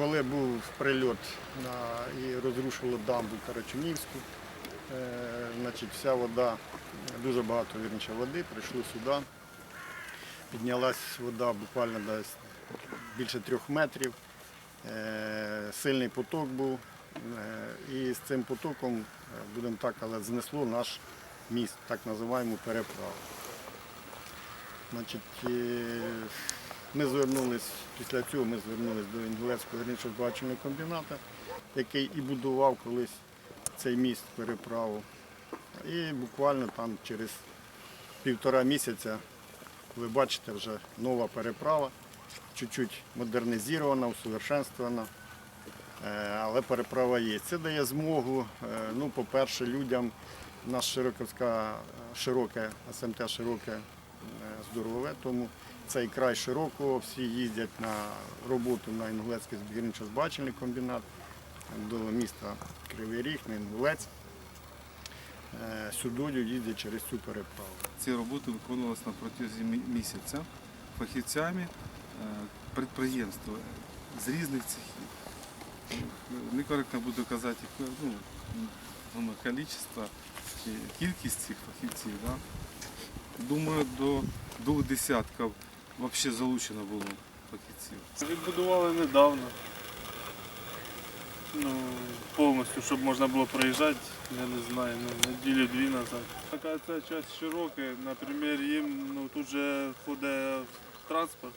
коли був прильот на, і розрушило дамбу Карачунівську, е, значить, вся вода, дуже багато вірніше води, прийшло сюди. Піднялась вода буквально десь більше трьох метрів. Е, Сильний поток був. е, І з цим потоком, е, будемо так, але знесло наш міст, так називаємо переправу. Значить, е, ми звернулись, після цього ми звернулись до Інгулецького гірничо-збагачувального комбінату, який і будував колись цей міст переправу. І буквально там через півтора місяця ви бачите вже нова переправа, чуть-чуть модернізована, усовершенствована. Е, Але переправа є. Це дає змогу, е, ну, по-перше, людям, наш широковська, широке, СМТ широке, е, здорове, тому цей край широко, всі їздять на роботу на Інгулецький збірничо-збачальний комбінат до міста Кривий Ріг, на Інгулець. Е, Сюди їздять через цю переправу. Ці роботи виконувалися на протязі місяця фахівцями е, підприємства з різних цехів. Некоректно буду казати ну, кількість цих фахівців. Да? Думаю, до двох десятків взагалі залучено було фахівців. Відбудували недавно. Ну, повністю, щоб можна було проїжджати, я не знаю, ну, неділю дві назад. Така ця часть широка, наприклад, їм ну, тут же ходить транспорт,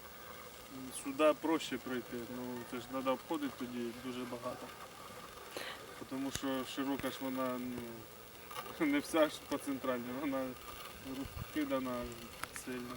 сюди проще пройти. Ну, це ж треба обходити тоді дуже багато. Тому що широка ж вона ну, не вся ж по центральній, вона розкидана сильно.